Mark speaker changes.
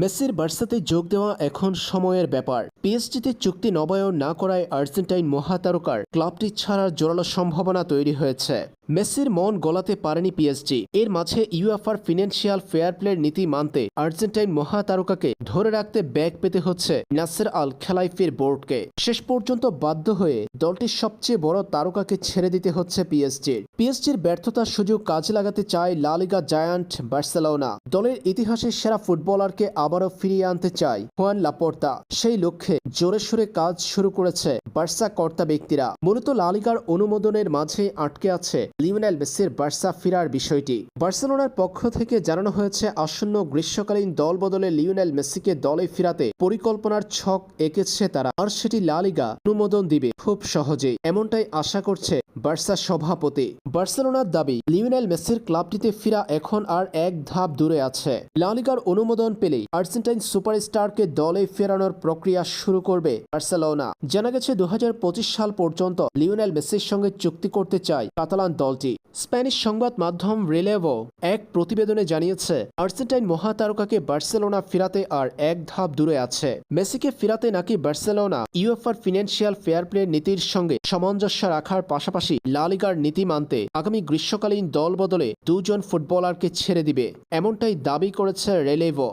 Speaker 1: মেসির বার্সাতে যোগ দেওয়া এখন সময়ের ব্যাপার। পিএসজিতে চুক্তি নবায়ন না করায় আর্জেন্টাইন মহাতারকার ক্লাবটি ছাড়ার জোরালো সম্ভাবনা তৈরি হয়েছে। মেসির মন গলাতে পারেনি পিএসজি এর মাঝে ইউএফআর ফিনান্সিয়াল ফেয়ার প্লের নীতি মানতে আর্জেন্টাইন মহাতারকাকে ধরে রাখতে ব্যাগ পেতে হচ্ছে নাসের আল খেলাইফের বোর্ডকে। শেষ পর্যন্ত বাধ্য হয়ে দলটির সবচেয়ে বড় তারকাকে ছেড়ে দিতে হচ্ছে পিএসজির পিএসজির ব্যর্থতার সুযোগ কাজে লাগাতে চায় লালিগা জায়ান্ট বার্সেলোনা। দলের ইতিহাসের সেরা ফুটবলারকে আবারও ফিরিয়ে আনতে চায় হুয়ান লাপোর্তা সেই লক্ষ্যে জোরে সোরে কাজ শুরু করেছে বার্সা কর্তা ব্যক্তিরা। মূলত লালিগার অনুমোদনের মাঝে আটকে আছে লিওনেল মেসির বার্সা ফেরার বিষয়টি। বার্সেলোনার পক্ষ থেকে জানানো হয়েছে, আসন্ন গ্রীষ্মকালীন দল বদলে লিওনেল মেসিকে দলে ফিরাতে পরিকল্পনার ছক এঁকেছে তারা, আর সেটি লালিগা অনুমোদন দিবে খুব সহজেই। এমনটাই আশা করছে বার্সা সভাপতি। বার্সেলোনার দাবি, লিওনেল মেসির ক্লাবটিতে ফিরা এখন আর এক ধাপ দূরে আছে। লালিগার অনুমোদন পেলেই আর্জেন্টাইন সুপারস্টারকে দলে ফেরানোর প্রক্রিয়া শুরু করবে বার্সেলোনা। জানা গেছে দু হাজার পঁচিশ সাল পর্যন্ত লিওনেল মেসির সঙ্গে চুক্তি করতে চায় কাতালান দলটি। স্প্যানিশ সংবাদ মাধ্যম রিলেভো এক প্রতিবেদনে জানিয়েছে, আর্জেন্টাইন মহাতারকাকে বার্সেলোনা ফিরাতে আর এক ধাপ দূরে আছে। মেসিকে ফিরাতে নাকি বার্সেলোনা ইউএফআর ফিনান্সিয়াল ফেয়ার প্লে নীতির সঙ্গে সামঞ্জস্য রাখার পাশাপাশি লালিগার নীতি মানতে আগামী গ্রীষ্মকালীন দল বদলে দুজন ফুটবলারকে ছেড়ে দিবে, এমনটাই দাবি করেছে রেলেভো।